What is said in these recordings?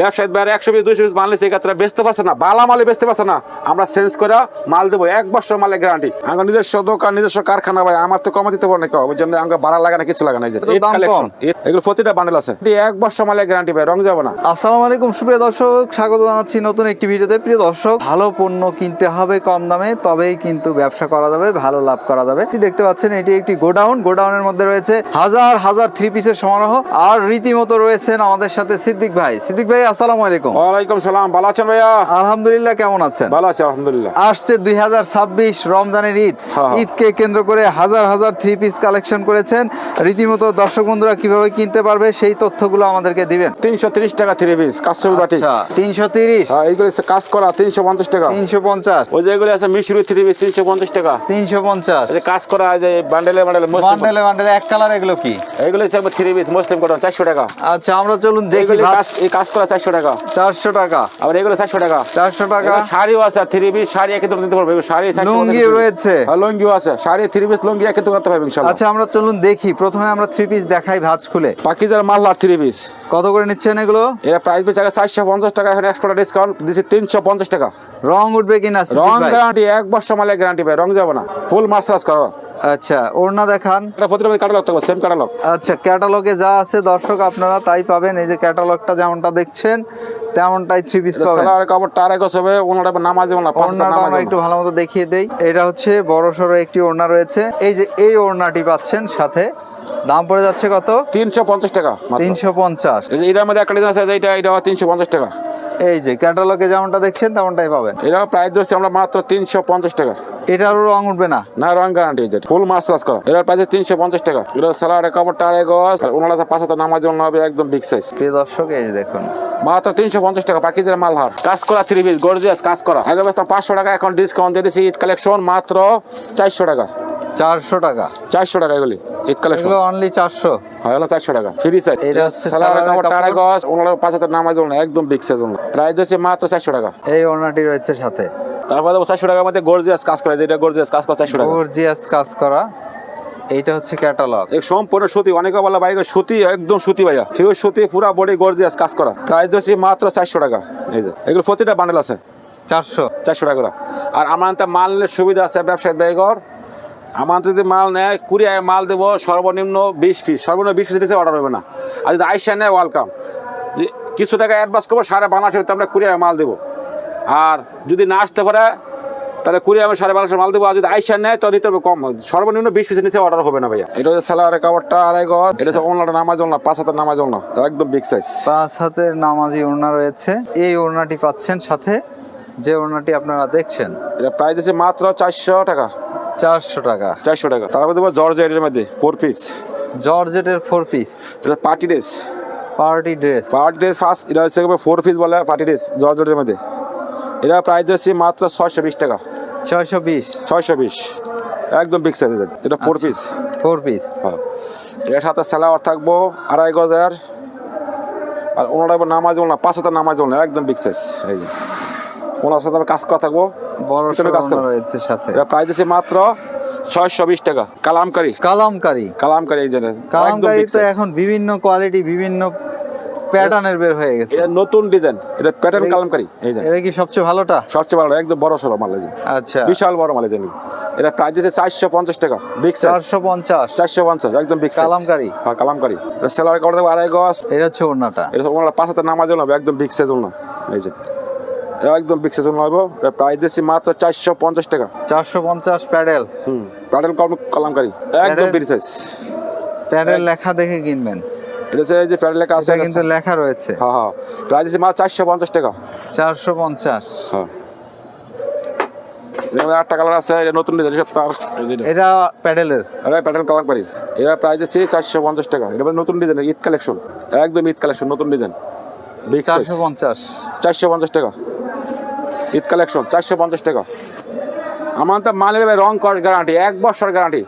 ব্যবসায়ী বাইরে একশো পিস দুইশো পিস মাল নিচ্ছে এক্ষেত্রে বেচতে পারছে না বালা মালে বেচতে পারছে না। আমরা চেঞ্জ করে মাল দেবো এক বছর মালের গ্যারান্টি আমার নিজস্ব দোকান নিজস্ব কারখানা ভাই আমার তো কমে দিতে পারে না কেউ। ওই জন্য আমাকে ভাড়া লাগে না কিছু লাগে না। এগুলো প্রতিটা বান্ডেল আছে। এক বছর মালের গ্যারান্টি ভাই রং যাবে না। আসসালামু আলাইকুম সুপ্রিয় দর্শক স্বাগত জানাচ্ছি নতুন একটি ভিডিওতে। প্রিয় দর্শক ভালো পণ্য কিনতে হবে কম দামে তবেই কিন্তু ব্যবসা করা যাবে ভালো লাভ করা যাবে। দেখতে পাচ্ছেন এটি একটি গোডাউন। গোডাউনের মধ্যে রয়েছে হাজার হাজার থ্রি পিসের সমারোহ। আর রীতিমতো রয়েছেন আমাদের সাথে সিদ্দিক ভাই। সিদ্দিক ভাই আসসালামু আলাইকুম। ওয়ালাইকুম সালাম ভালো আছেন ভাইয়া? আলহামদুলিল্লাহ কেমন আছেন? ভালো আছে আলহামদুলিল্লাহ। আসছে দুই রমজানের ঈদ। হ্যাঁ, হ্যাঁ। ঈদকে কেন্দ্র করে হাজার হাজার থ্রি পিস কালেকশন করেছেন। রীতিমতো দর্শক বন্ধুরা কীভাবে কিনতে পারবে সেই তথ্যগুলো আমাদেরকে দিবেন। তিনশো তিরিশ টাকা থ্রি পিস কাশ্মীর বাটি। আচ্ছা হ্যাঁ এইগুলো কাজ করা তিনশো পঞ্চাশ টাকা। তিনশো পঞ্চাশ। ওই যে এগুলো আছে মিশরি থ্রি পিস তিনশো পঞ্চাশ টাকা। তিনশো পঞ্চাশ। এই কাজ করা এই যে বান্ডেলে বান্ডেলে বান্ডেলে বান্ডেলে এক কালার এগুলো কি? এগুলো থ্রি পিস মুসলিম কটন চারশো টাকা। আচ্ছা আমরা চলুন দেখি এই কাজ করা চারশো টাকা। চারশো টাকা। আবার এগুলো চারশো টাকা। চারশো টাকা। শাড়িও আছে থ্রি পিস শাড়ি একে দোকান পারবে। শাড়ি লুঙ্গি রয়েছে। লুঙ্গিও আছে। শাড়ি থ্রি পিস লুঙ্গি একে দোকান করতে আচ্ছা আমরা চলুন দেখি। প্রথমে আমরা থ্রি পিস দেখাই ভাঁজ খুলে। পাকিজার মাল্লার থ্রি পিস কত করে নিচ্ছেন এগুলো? এরা প্রাইস আগে চারশো পঞ্চাশ টাকা। এখন একশো টাকা ডিসকাউন্ট দিচ্ছে তিনশো পঞ্চাশ টাকা। রং উঠবে কিনা রং গ্যারান্টি এক বছর মালের গ্যারান্টি রং যাবে না। ফুল মার্সাজ করো আচ্ছা ওড়না দেখান। এটা প্রতিটা কাটালগ থাকবে সেম কাটালগ আচ্ছা ক্যাটালগে যা আছে দর্শক আপনারা তাই পাবেন। এই যে ক্যাটালগটা যেমনটা দেখছেন তেমনটাই থ্রি পিস পাবেন। কাপড় ওনারা নামাজ ওড়নাটা আমরা একটু দেখিয়ে দেই। এটা হচ্ছে বড় সড়ো একটি ওড়না রয়েছে। এই যে এই ওড়নাটি পাচ্ছেন সাথে দাম পড়ে যাচ্ছে কত? তিনশো পঞ্চাশ টাকা তিনশো পঞ্চাশ। এই যে এটার মধ্যে একটা ডিজাইন আছে এইটা এটা তিনশো পঞ্চাশ টাকা। এই যে ক্যাটালগে যেমনটা দেখছেন তেমনটাই পাবেন। এটা প্রাইস ধরছি আমরা মাত্র তিনশো পঞ্চাশ টাকা। এটারও রং উঠবে না। না রং গ্যারান্টি যে। ফুল মাসাজ করা। এটার প্রাইস তিনশো পঞ্চাশ টাকা। এটা সালার কাপড় টারে গজ আর ওনারা হাতে নামাজ জন্য হবে একদম বিগ সাইজ প্রিয় দর্শক এই যে দেখুন। মাত্র তিনশো পঞ্চাশ টাকা পাকিজের মালহার কাজ করা থ্রি পিস গর্জিয়াস কাজ করা। আগে বেচতাম পাঁচশো টাকা এখন ডিসকাউন্ট দিয়ে দিচ্ছি ঈদ কালেকশন মাত্র চারশো টাকা। চারশো টাকা। চারশো টাকা এগুলি ঈদ কালেকশন। এগুলো অনলি চারশো। হয় হলো চারশো টাকা ফ্রি সাইজ এটা সালার কাপড়। কাপড়। গজ ওনারা পাঁচ হাতে নামাজ একদম বিগ সাইজ প্রাইস হচ্ছে মাত্র চারশো টাকা। এই ওড়নাটি রয়েছে সাথে। তারপরে দেবো চারশো টাকার মধ্যে গর্জিয়াস কাজ করা যেটা গর্জিয়াস কাজ করা চারশো টাকা। গর্জিয়াস কাজ করা। এইটা হচ্ছে ক্যাটালগ এই সম্পূর্ণ সুতি অনেকে বলে ভাই সুতি একদম সুতি ভাইয়া। ফিউর সুতি পুরা বডি গর্জিয়াস কাজ করা। প্রাইস হচ্ছে মাত্র চারশো টাকা। এই যে এগুলো প্রতিটা বান্ডেল আছে। চারশো। চারশো টাকা আর আমার মাল সুবিধা আছে ব্যবসায়িক ব্যয়কর আমার যদি মাল নেয় কুড়িয়ায় মাল দেবো সর্বনিম্ন বিশ পিস সর্বনিম্ন বিশ পিস অর্ডার হবে না। আর যদি আইসা নেয় ওয়েলকাম কিছু টাকা অ্যাডভান্স করব সাড়ে বানাসে আমরা কুড়িয়ায় মাল দেবো। আর যদি না আসতে পারে তাহলে কুড়ি আমি সাড়ে বারোশো মাল দেবো। আর যদি আইসা নেয় তো নিতে হবে কম। সর্বনিম্ন বিশ পিসের নিচে অর্ডার হবে না ভাইয়া। এটা হচ্ছে স্যালারের কাপড়টা আড়াই গজ। এটা হচ্ছে অনলাইন নামাজ না পাঁচ হাতের নামাজ না একদম বিগ সাইজ পাঁচ হাতের নামাজি ওড়না রয়েছে। এই ওড়নাটি পাচ্ছেন সাথে যে ওড়নাটি আপনারা দেখছেন। এটা প্রাইস আছে মাত্র চারশো টাকা। চারশো টাকা। চারশো টাকা। তারপর দেবো জর্জ এর মধ্যে ফোর পিস জর্জেটের ফোর পিস এটা party dress party dress party dress first এটা হচ্ছে ফোর পিস বলে পার্টি ড্রেস জর্জেটের মধ্যে। এটা প্রাইস হচ্ছে মাত্র ছয়শো বিশ টাকা। ছয়শো বিশ। ছয়শো বিশ। একদম বিগ সাইজ এটা ফোর পিস ফোর পিস হ্যাঁ। এর সাথে স্যালাওয়ার থাকব আড়াই গজার আর ওনারা নামাজ না পাঁচ হাতে নামাজ না একদম বিগ সাইজ এই যে। ওনার সাথে কাজ করা থাকব। বড় কাজ করা। রয়েছে সাথে। এটা প্রাইস আছে মাত্র ছয়শো বিশ টাকা। কালামকারি। কালামকারি। কালামকারি এই যে একদম কালামকারি তো এখন বিভিন্ন কোয়ালিটি বিভিন্ন প্যাটার্নের বের হয়ে গেছে। এটা নতুন ডিজাইন এটা প্যাটার্ন কালামকারি। এই যে। এটা কি সবচেয়ে ভালোটা? সবচেয়ে ভালো একদম বড় সড়ো মাল আচ্ছা। বিশাল বড় মাল এই এটা প্রাইস আছে চারশো পঞ্চাশ টাকা বিগ চারশো পঞ্চাশ। চারশো পঞ্চাশ একদম বিগ কালামকারী। হ্যাঁ কালামকারি। এটা সেলার করে দেবো আড়াই গজ। এটা হচ্ছে ওড়নাটা এটা ওনারা পাঁচ হাতে নামাজ একদম বিগ সাইজ না এই যে। একদম সাইজ হবে প্রাইস দিচ্ছি মাত্র চারশো পঞ্চাশ টাকা। চারশো পঞ্চাশ প্যাডেল। হুম প্যাটার্ন কালামকারি। একদম Paddle- সাইজ প্যাডেল লেখা দেখে কিনবেন। এটা যে প্যাটার্ন লেখা আছে কিন্তু লেখা রয়েছে। হ্যাঁ হ্যাঁ। প্রাইস দিচ্ছি মাত্র চারশো পঞ্চাশ টাকা। চারশো পঞ্চাশ। হ্যাঁ। আটটা কালার আছে এটা নতুন ডিজাইন সব তার এটা। প্যাডেলের। এটা প্যাটার্ন কালার এটা প্রাইস আছে চারশো পঞ্চাশ টাকা। এটা মানে নতুন ডিজাইন ঈদ কালেকশন একদম ঈদ কালেকশন নতুন ডিজাইন চারশো পঞ্চাশ। চারশো পঞ্চাশ টাকা। ঈদ কালেকশন, চারশো পঞ্চাশ টাকা। আমার তো মালের ভাই রং কস গ্যারান্টি এক বছর গ্যারান্টি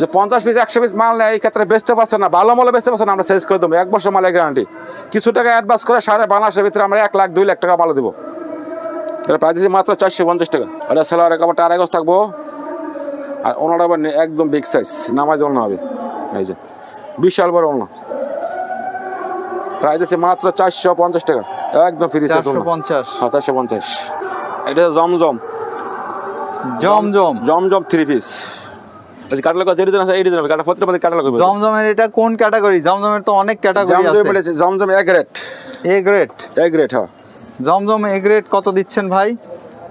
যে পঞ্চাশ পিস, একশো পিস মাল নেয়, এই ক্ষেত্রে বেচতে পারছে না, ভালো মালে বেচতে পারছে না, আমরা সেলস করে দেবো, এক বছর মালের গ্যারান্টি কিছু টাকা অ্যাডভান্স করে সাড়ে বাংলাদেশের ভিতরে আমরা এক লাখ, দুই লাখ টাকা মাল দেবো। এটা প্রাইস দিচ্ছি মাত্র চারশো পঞ্চাশ টাকা। এটা সেলার কাপড়টা আড়াই গজ থাকব। আর ওনারা একদম বিগ সাইজ নামাজ ওনা হবে। এই যে, বিশাল বড় ওনা প্রাইস আছে মাত্র চারশো পঞ্চাশ টাকা। একদম ফ্রি চারশো পঞ্চাশ। হ্যাঁ চারশো পঞ্চাশ। এটা জমজম। জমজম। জমজম থ্রি পিস কথা এটি আছে কাটা জমজমের এটা কোন ক্যাটাগরি জমজমের তো অনেক ক্যাটাগরি জমজম আছে। এ গ্রেড হ্যাঁ। জমজম এ গ্রেড কত দিচ্ছেন ভাই?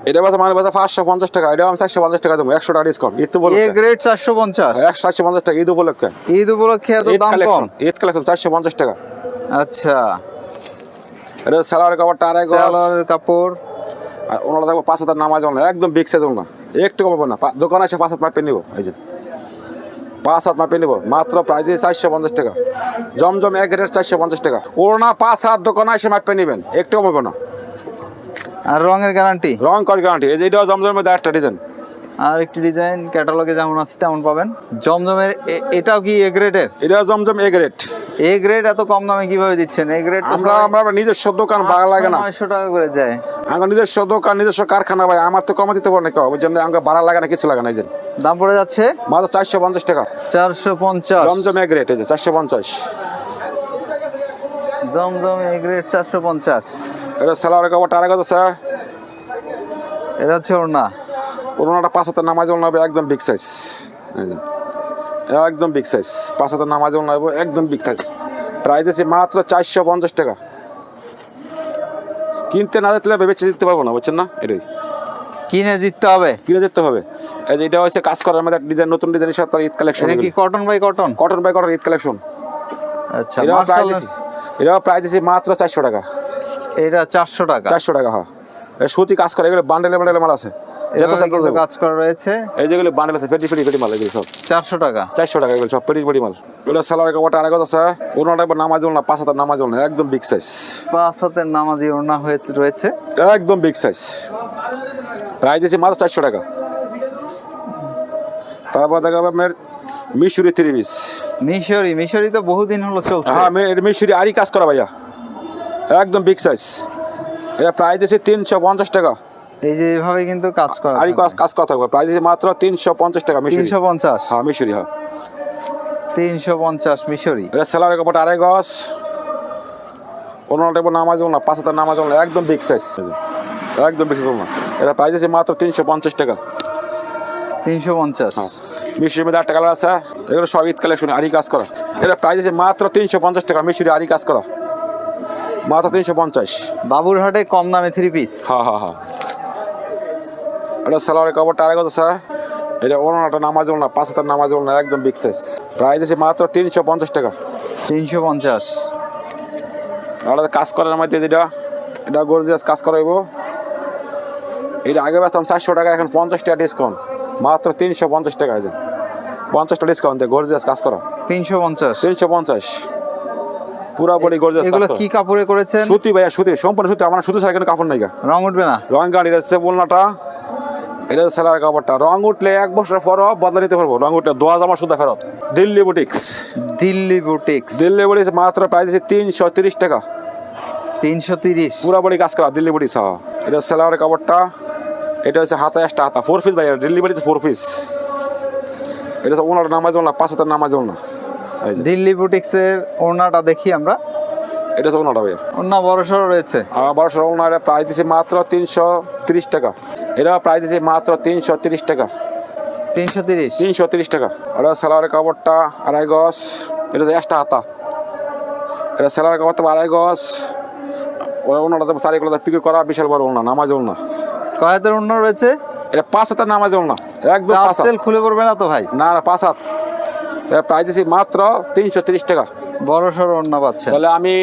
এটা বাসা মানে বাসা পাঁচশো পঞ্চাশ টাকা। এটা আমি চারশো পঞ্চাশ টাকা দেবো। একশো টাকা ডিসকাউন্ট ঈদ তো এ গ্রেড চারশো পঞ্চাশ। চারশো পঞ্চাশ টাকা ঈদ উপলক্ষে। ঈদ উপলক্ষে এত দাম কম। কালেকশন ঈদ কালেকশন চারশো পঞ্চাশ টাকা। আচ্ছা। এটা সালোয়ার কাপড়টা আড়াই গজ। সালোয়ারের কাপড়। আর ওনারা দেখব পাঁচ হাজার নামাজ না একদম বিগ সাইজ না একটু কমাবো না দোকানে এসে পাঁচ হাত মাপে নিবো এই যে। পাঁচ হাত মাপে নিবো মাত্র প্রাইস দিয়ে চারশো পঞ্চাশ টাকা। জমজম এক রেট চারশো পঞ্চাশ টাকা। ওনা পাঁচ হাত দোকানে এসে মাপে নিবেন একটু কমাবো না। আর রঙের গ্যারান্টি রং কর গ্যারান্টি এই যে এটাও জমজমের মধ্যে একটা ডিজাইন আর একটি ডিজাইন ক্যাটালগে যেমন আছে তেমন পাবেন। জমজমের এটাও কি এ গ্রেডের এটাও জমজম এক রেট এ গ্রেড এত কম দামে কীভাবে দিচ্ছেন? এ গ্রেড আমরা আমরা নিজস্ব দোকান ভাড়া লাগে না। নয়শো টাকা করে দেয়। আমার নিজস্ব দোকান নিজস্ব কারখানা ভাই আমার তো কমে দিতে পারে না কেউ। ওই জন্য আমাকে ভাড়া লাগে না কিছু লাগে না এই দাম পড়ে যাচ্ছে? মাত্র চারশো পঞ্চাশ টাকা। চারশো পঞ্চাশ। জমজম এক রেট এই যে চারশো পঞ্চাশ। জমজম এ গ্রেড চারশো পঞ্চাশ। এটা সালোয়ার কাপড় আড়াই গজ আছে এটা হচ্ছে ওর না পুরোনোটা পাঁচ হাতের নামাজ হবে একদম বিগ সাইজ একদম বিগ সাইজ পাঁচ হাতের নামাজ হবে একদম বিগ সাইজ প্রাইস আছে মাত্র চারশো পঞ্চাশ টাকা। কিনতে না যেতে বেছে দিতে পারব না বুঝছেন না? এটাই। কিনে জিততে হবে। কিনে জিততে হবে। এই যে এটা হচ্ছে কাজ করার মধ্যে ডিজাইন নতুন ডিজাইন সব তার ঈদ কালেকশন এটা কি cotton by cotton cotton by cotton Eid collection আচ্ছা এটাও প্রাইস এটাও প্রাইস মাত্র চারশো টাকা। এটা চারশো টাকা। চারশো টাকা হ্যাঁ। এই সুতি কাজ করে এগুলো বান্ডেলে বান্ডেলে মাল আছে। কাজ করা রয়েছে। এই যেগুলো বান্ডেল আছে ফেটি ফেটি ফেটি মাল এগুলো সব। চারশো টাকা। চারশো টাকা এগুলো সব পেটি পেটি মাল। এগুলো সালোয়ার কাপড়টা আরেক আছে ওনাটা একবার নামাজ না পাঁচ হাজার নামাজ না একদম বিগ সাইজ পাঁচ হাতের নামাজি ওড়না হয়ে রয়েছে। একদম বিগ সাইজ প্রাইস আছে মাত্র চারশো টাকা। তারপর দেখা যাবে আপনার মিশুরি থ্রি পিস মিশরি মিশরি তো বহুদিন হলো চলছে। হ্যাঁ মে- এটা আরই কাজ করা ভাইয়া। একদম বিগ সাইজ এটা প্রাইস আছে তিনশো পঞ্চাশ টাকা। এই যে এইভাবে কিন্তু কাজ করা আরই কাজ কাজ থাকবে। প্রাইস আছে মাত্র তিনশো পঞ্চাশ টাকা মিশুরি। তিনশো পঞ্চাশ? হ্যাঁ মিশরি হ্যাঁ। তিনশো পঞ্চাশ মিশরি। এটা সেলারের কাপড়টা আড়াই গজ। ওনার টাইপের নামাজ না পাঁচ হাজার নামাজ না একদম বিগ সাইজ একদম বিগ সাইজ না। এটা প্রাইস আছে মাত্র তিনশো পঞ্চাশ টাকা। তিনশো পঞ্চাশ? হ্যাঁ। মিষ্টির মধ্যে আটটা কালার আছে। এগুলো সব ঈদ কালেকশন আরি কাজ করা। এটা প্রাইস আছে মাত্র তিনশো পঞ্চাশ টাকা মিশরি আরি কাজ করা। মাত্র তিনশো পঞ্চাশ। বাবুরহাটে কম দামে থ্রি পিস হ্যাঁ হ্যাঁ হ্যাঁ এটা সালোয়ারের কাপড়টা আড়াই গজ আছে এটা ওনাটা নামাজ না পাঁচ হাজার নামাজ না একদম বিগ সাইজ প্রাইস আছে মাত্র তিনশো পঞ্চাশ টাকা। তিনশো পঞ্চাশ। আলাদা কাজ করার মধ্যে যেটা এটা গর্জিয়াস কাজ করাইবো। এটা আগে বেচতাম চারশো টাকা এখন পঞ্চাশ টাকা ডিসকাউন্ট মাত্র তিনশো পঞ্চাশ টাকা আছে পঞ্চাশটা ডিসকাউন্ট দেয় গর্জিয়াস কাজ করা। তিনশো পঞ্চাশ। তিনশো পঞ্চাশ। পুরাপুরি গর্জিয়াস কাজ এগুলো কি কাপড়ে করেছেন? সুতি ভাইয়া সুতি সম্পূর্ণ সুতি। আমার সুতি ছাড়া কোনো কাপড় নাই রং উঠবে না? রং গাড়ি হচ্ছে বলনাটা এটা সেলার কাপড়টা। রং উঠলে এক বছর পরও বদলা নিতে পারব। রং উঠলে দোয়া জামা সুদা ফেরত। Delhi boutiques Delhi boutiques Delhi boutiques মাত্র প্রাইস আছে তিনশো তিরিশ টাকা। তিনশো তিরিশ? পুরা বডি কাজ করা দিল্লি বডি সহ এটা সেলাওয়ার কাপড়টা। এটা হচ্ছে হাতে একটা হাতা। ফোর পিস ভাই দিল্লি বডি ফোর পিস এটা হচ্ছে ওনার নামাজ না পাঁচ হাতের নামাজ না দিল্লি বুটিক্সের ওড়নাটা দেখি আমরা। এটা হচ্ছে ওনাটা ভাই ওড়না বড় সড়ো রয়েছে। আর বারোশো ওনার প্রাইস দিচ্ছে মাত্র তিনশো তিরিশ টাকা। এটা প্রাইস দিচ্ছে মাত্র তিনশো তিরিশ টাকা। তিনশো তিরিশ। তিনশো তিরিশ টাকা। এটা সেলাওয়ারের কাপড়টা আড়াই গজ। এটা একটা হাতা। এটা সেলাওয়ারের কাপড়টা আড়াই গজ। ওরা ওনাটা চারিগুলো পিকে করা বিশাল বড় ওনা নামাজ না কয় হাতের ওড়না রয়েছে? এটা পাঁচ হাতের নামাজ না একদম পাঁচ খুলে পড়বে না তো ভাই? না না পাঁচ হাত। এটা প্রাইস দিচ্ছি মাত্র তিনশো তিরিশ টাকা। বড় সড় অন্য পাচ্ছে তাহলে আমি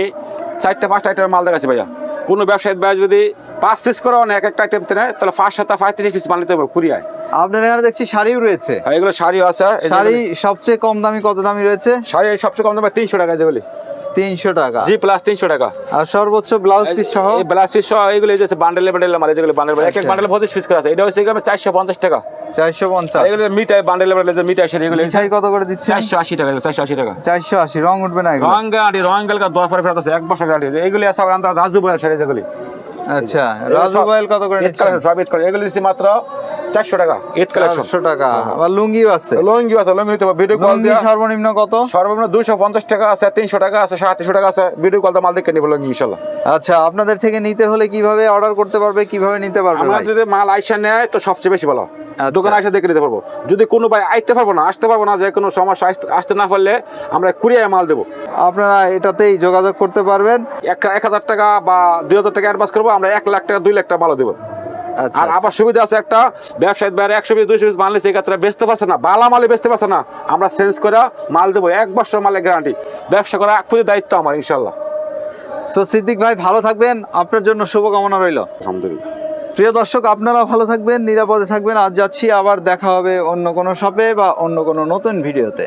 চারটা পাঁচটা আইটেমের মাল দেখাচ্ছি ভাইয়া। কোনো ব্যবসায়ী ভাই যদি পাঁচ পিস করে এক একটা আইটেম নেয় তাহলে পাঁচ সাতটা পঁয়ত্রিশ পিস মাল নিতে পারব কুড়িয়ায় আপনার এখানে দেখছি শাড়িও রয়েছে। আর এগুলো শাড়িও আছে। শাড়ি সবচেয়ে কম দামি কত দামি রয়েছে? শাড়ি সবচেয়ে কম দামে তিনশো টাকা যেগুলি তিনশো টাকা। জি প্লাস তিনশো টাকা। আর সর্বোচ্চ ব্লাউজ পিস সহ? এই ব্লাউজ পিস সহ এগুলো এই যে বান্ডেলে বান্ডেলে মাল যেগুলো বান্ডেল এক এক আচ্ছা। বান্ডেলে পঁচিশ পিস করে আছে। এটা হচ্ছে এগুলো চারশো পঞ্চাশ টাকা। চারশো পঞ্চাশ। এগুলো মিঠাই বান্ডেলে বান্ডেলে যে মিঠাই সেটা এগুলো মিঠাই কত করে দিচ্ছেন? চারশো আশি টাকা চারশো আশি টাকা। চারশো আশি রং উঠবে না এগুলো? রং গাড়ি রং গাড়ি দশ পরে ফেরত আছে এক বছর গাড়ি এগুলো আছে আমরা রাজু বয়াল শাড়ি যেগুলি। আচ্ছা রাজু বয়েল কত করে নিচ্ছেন? সব কালেকশন। এগুলো দিচ্ছি মাত্র চারশো টাকা ঈদ কালেকশন। চারশো টাকা। আবার লুঙ্গিও আছে। লঙ্গি আছে লঙ্গি হতে ভিডিও কল দিয়া। সর্বনিম্ন কত? সর্বনিম্ন দুইশো পঞ্চাশ টাকা আছে তিনশো টাকা আছে সাড়ে তিনশো টাকা আছে ভিডিও কল মাল দেখে নিবো লঙ্গি ইনশাল্লাহ। আচ্ছা আপনাদের থেকে নিতে হলে কীভাবে অর্ডার করতে পারবে কীভাবে নিতে পারবে আমরা যদি মাল আইসা নেয় তো সবচেয়ে বেশি ভালো। আচ্ছা। দোকানে আইসা দেখে নিতে পারব। যদি কোনো ভাই আইতে পারব না আসতে পারব না যে কোনো সমস্যা আসতে- না পারলে আমরা কুড়িয়ে মাল দেবো। আপনারা এটাতেই যোগাযোগ করতে পারবেন। এক হাজার টাকা বা দুই হাজার টাকা অ্যাডভান্স করব আমরা এক লাখ টাকা দুই লাখ টাকা মালও দেবো। আচ্ছা আর আবার সুবিধা আছে একটা ব্যবসায়ী বাইরে একশো পিস দুইশো পিস মাল নিচ্ছে এক্ষেত্রে বেচতে পারছে না বালা মালে বেচতে পারছে না। আমরা চেঞ্জ করে মাল দেবো এক বছর মালের গ্যারান্টি ব্যবসা করা এক দায়িত্ব আমার ইনশাল্লাহ। সো সিদ্দিক ভাই ভালো থাকবেন আপনার জন্য শুভকামনা রইল। আলহামদুলিল্লাহ। প্রিয় দর্শক আপনারা ভালো থাকবেন নিরাপদে থাকবেন। আজ যাচ্ছি আবার দেখা হবে অন্য কোনো শপে বা অন্য কোনো নতুন ভিডিওতে